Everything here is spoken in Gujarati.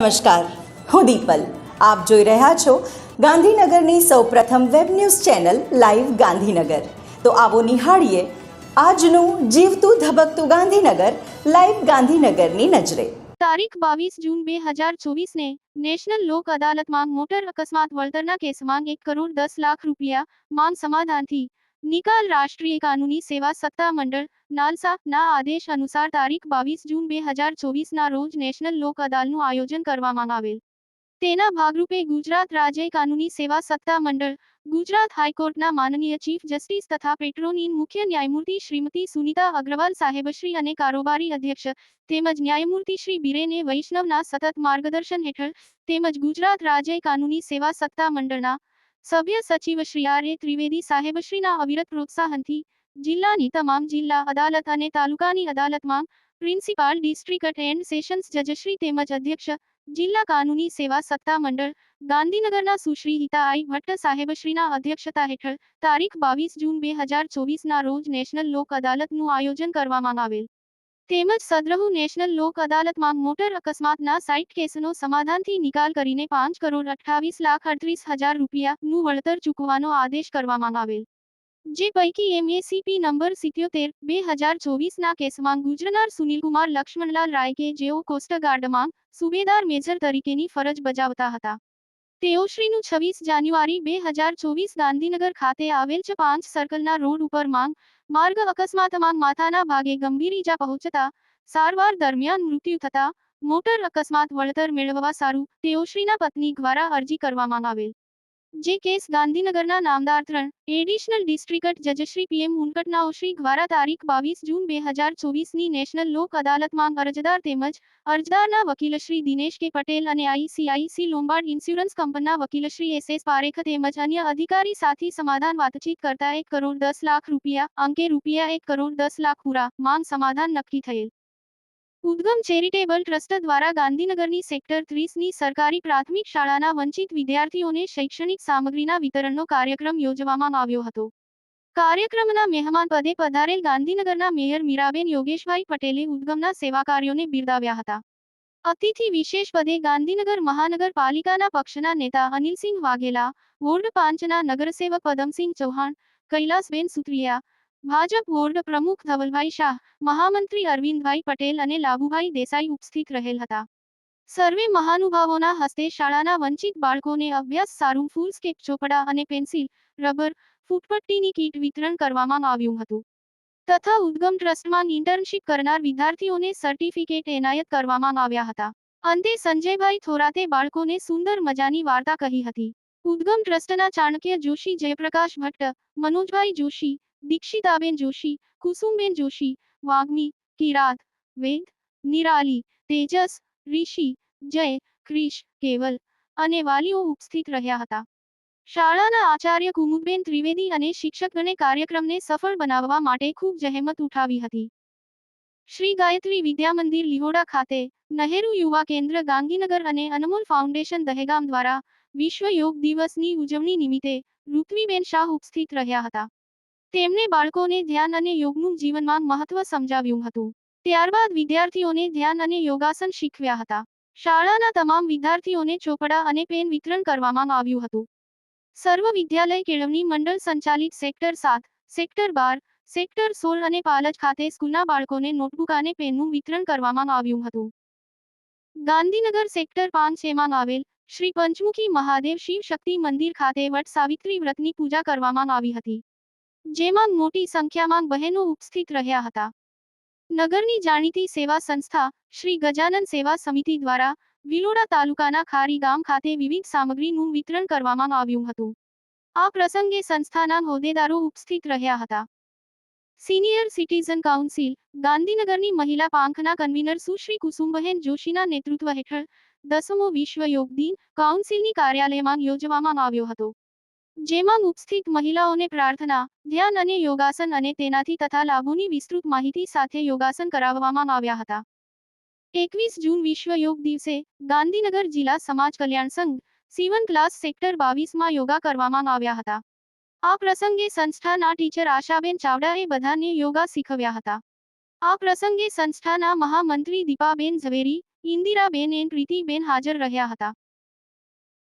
નમસ્કાર, હું દીપલ. આપ જોઈ રહ્યા છો ગાંધીનગરની સૌપ્રથમ web news channel live Gandhinagar. તો આવો નિહાળીએ આજનું જીવતું ધબકતું ગાંધીનગર, લાઈવ ગાંધીનગરની નજરે. તારીખ બાવીસ જૂન બે હજાર ચોવીસને નેશનલ લોક અદાલતમાં મોટર અકસ્માત વળતરના કેસમાં એક કરોડ દસ લાખ રૂપિયા માંગ સમાધાનથી નિકાલ રાષ્ટ્રીય કાનૂની સેવા સત્તા મંડળ નાલસા ના આદેશ અનુસાર તારીખ બાવીસ જૂન બે હજાર ચોવીસના રોજ નેશનલ લોક અદાલતનું આયોજન કરવામાં આવેલ. તેના ભાગરૂપે ગુજરાત રાજ્ય કાનૂની સેવા સત્તા મંડળ, ગુજરાત હાઈકોર્ટના માનનીય ચીફ જસ્ટિસ તથા પેટ્રોલિયમ મુખ્ય ન્યાયમૂર્તિ શ્રીમતી સુનિતા અગ્રવાલ સાહેબશ્રી અને કારોબારી અધ્યક્ષ તેમજ ન્યાયમૂર્તિ શ્રી બિરેને વૈષ્ણવના સતત માર્ગદર્શન હેઠળ તેમજ ગુજરાત રાજ્ય કાનૂની સેવા સત્તા મંડળના સભ્ય સચિવ શ્રી આર એ ત્રિવેદી સાહેબશ્રીના અવિરત પ્રોત્સાહનથી જિલ્લાની તમામ જિલ્લા અદાલત અને તાલુકાની અદાલતમાં પ્રિન્સિપાલ ડિસ્ટ્રિક્ટ એન્ડ સેશન્સ જજશ્રી તેમજ અધ્યક્ષ જિલ્લા કાનૂની સેવા સત્તા મંડળ ગાંધીનગરના સુશ્રી હિતા આઈ ભટ્ટ સાહેબશ્રીના અધ્યક્ષતા હેઠળ તારીખ બાવીસ જૂન બે હજાર ચોવીસના રોજ નેશનલ લોક અદાલતનું આયોજન કરવામાં આવેલ. તેમજ સદ્રહુ નેશનલ લોક અદાલતમાં મોટર અકસ્માતના સાઇટ કેસનો સમાધાનથી નિકાલ કરીને પાંચ કરોડ અઠ્ઠાવીસ લાખ અડત્રીસ હજાર રૂપિયાનું વળતર ચૂકવવાનો આદેશ કરવામાં આવેલ. જે પૈકી એમએસીપી નંબર સિત્યોતેર, બે હજાર ચોવીસના કેસમાં ગુજરનાર સુનિલકુમાર લક્ષ્મણલાલ રાય કે જેઓ કોસ્ટગાર્ડમાં સુબેદાર મેજર તરીકેની ફરજ બજાવતા હતા. તેઓશ્રીનું છવ્વીસ જાન્યુઆરી, બે હજાર ચોવીસ ગાંધીનગર ખાતે આવેલ છે પાંચ સર્કલના રોડ ઉપર માંગ, માર્ગ અકસ્માતમાં માથાના ભાગે ગંભીર ઈજા પહોંચતા, સારવાર દરમિયાન મૃત્યુ થતા, મોટર અકસ્માત વળતર મેળવવા સારું તેઓશ્રીના પત્ની દ્વારા અરજી કરવામાં આવેલ. જે કેસ ગાંધીનગરના નામદાર ત્રણ એડિશનલ ડિસ્ટ્રિક્ટ જજશ્રી પીએમ ઉનકટનાઓશ્રી દ્વારા તારીખ બાવીસ જૂન બે હજાર ચોવીસની નેશનલ લોક અદાલતમાં અરજદાર તેમજ અરજદારના વકીલશ્રી દિનેશ કે પટેલ અને આઈસીઆઈસી લોમ્બાર્ડ ઇન્સ્યોરન્સ કંપનના વકીલશ્રી એસ એસ પારેખ તેમજ અન્ય અધિકારી સાથે સમાધાન વાતચીત કરતા એક કરોડ દસ લાખ રૂપિયા અંકે રૂપિયા એક કરોડ દસ લાખ પૂરા માંગ સમાધાન નક્કી થયેલ. ઉદ્ગમ ચેરિટેબલ ટ્રસ્ટ દ્વારા ગાંધીનગરની સેક્ટર ત્રીસની સરકારી પ્રાથમિક શાળાના વંચિત વિદ્યાર્થીઓને શૈક્ષણિક સામગ્રીના વિતરણનો કાર્યક્રમ યોજવામાં આવ્યો હતો. કાર્યક્રમના મહેમાન પદે પધારેલ ગાંધીનગરના મેયર મીરાબેન યોગેશભાઈ પટેલે ઉદ્ગમના સેવા કાર્યોને બિરદાવ્યા હતા. અતિથિ વિશેષ પદે ગાંધીનગર મહાનગરપાલિકાના પક્ષના નેતા અનિલસિંહ વાઘેલા, વોર્ડ પાંચના નગરસેવક પદમસિંહ ચૌહાણ, કૈલાસબેન સુત્રિયા ભાજપ બોર્ડ પ્રમુખ ધવલભાઈ શાહ, મહામંત્રી અરવિંદભાઈ પટેલ અને લાભુભાઈ દેસાઈ ઉપસ્થિત રહેલ હતા. સર્વે મહાનુભાવોના હસ્તે શાળાના વંચિત બાળકોને અભ્યાસ સારું ફૂલ સ્કેપ ચોપડા અને પેન્સિલ, રબર, ફૂટપટ્ટીની કીટ વિતરણ કરવામાં આવ્યું હતું. તથા ઉદ્ગમ ટ્રસ્ટમાં ઇન્ટર્નશીપ કરનાર વિદ્યાર્થીઓને સર્ટિફિકેટ એનાયત કરવામાં આવ્યા હતા. અંતે સંજયભાઈ થોરાતે બાળકોને સુંદર મજાની વાર્તા કહી હતી. ઉદ્ગમ ટ્રસ્ટના ચાણક્ય જોશી જયપ્રકાશ ભટ્ટ, મનોજભાઈ જોશી દીક્ષિતાબેન જોશી કુસુમબેન જોશી વાગ્મી કિરાત વેદ નિરાલી તેજસ ઋષિ જય ક્રિશ કેવલ અને વાલીઓ ઉપસ્થિત રહ્યા હતા. શાળાના આચાર્ય કુમુદબેન ત્રિવેદી અને શિક્ષકગણે કાર્યક્રમને સફળ બનાવવા માટે ખૂબ જહેમત ઉઠાવી હતી. શ્રી ગાયત્રી વિદ્યામંદિર લિહોડા ખાતે નહેરુ યુવા કેન્દ્ર ગાંધીનગર અને અનમોલ ફાઉન્ડેશન દહેગામ દ્વારા વિશ્વ યોગ દિવસની ઉજવણી નિમિત્તે ઋત્વીબેન શાહ ઉપસ્થિત રહ્યા હતા. તેમણે બાળકોને ધ્યાન અને યોગનું જીવનમાં મહત્વ સમજાવ્યું હતું. ત્યારબાદ વિદ્યાર્થીઓને ધ્યાન અને યોગાસન શીખવ્યા હતા. શાળાના તમામ વિદ્યાર્થીઓને ચોપડા અને પેન વિતરણ કરવામાં આવ્યું હતું. સર્વ વિદ્યાલય કેળવણી મંડળ સંચાલિત સેક્ટર સાત, સેક્ટર બાર, સેક્ટર સોળ અને પાલજ ખાતે સ્કૂલના બાળકોને નોટબુક અને પેનનું વિતરણ કરવામાં આવ્યું હતું. ગાંધીનગર સેક્ટર પાંચ એમાં આવેલ શ્રી પંચમુખી મહાદેવ શિવ શક્તિ મંદિર ખાતે વટ સાવિત્રી વ્રતની પૂજા કરવામાં આવી હતી. જેમાં મોટી સંખ્યામાં બહેનો ઉપસ્થિત રહ્યા હતા. નગરની જાણીતી સેવા સંસ્થા શ્રી ગજાનન સેવા સમિતિ દ્વારા વિલોડા તાલુકાના ખારી ગામ ખાતે વિવિધ સામગ્રીનું વિતરણ કરવામાં આવ્યું હતું. આ પ્રસંગે સંસ્થાના હોદ્દેદારો ઉપસ્થિત રહ્યા હતા. સિનિયર સિટીઝન કાઉન્સિલ, ગાંધીનગરની મહિલા પાંખના કન્વીનર સુશ્રી કુસુમબહેન જોશીના નેતૃત્વ હેઠળ દસમો વિશ્વ યોગ દિન કાઉન્સિલની કાર્યાલયમાં યોજવામાં આવ્યો હતો. જેમાં ઉપસ્થિત મહિલાઓને પ્રાર્થના, ધ્યાન અને યોગાસન અને તેનાથી તથા લાભોની વિસ્તૃત માહિતી સાથે યોગાસન કરાવવામાં આવ્યા હતા. એકવીસ જૂન વિશ્વ યોગ દિવસે ગાંધીનગર જિલ્લા સમાજ કલ્યાણ સંઘ, સીવન ક્લાસ સેક્ટર બાવીસમાં યોગા કરવામાં આવ્યા હતા. આ પ્રસંગે સંસ્થાના ટીચર આશાબેન ચાવડાએ બધાને યોગા શીખવ્યા હતા. આ પ્રસંગે સંસ્થાના મહામંત્રી દીપાબેન ઝવેરી, ઇન્દિરાબેન એન પ્રીતિબેન હાજર રહ્યા હતા.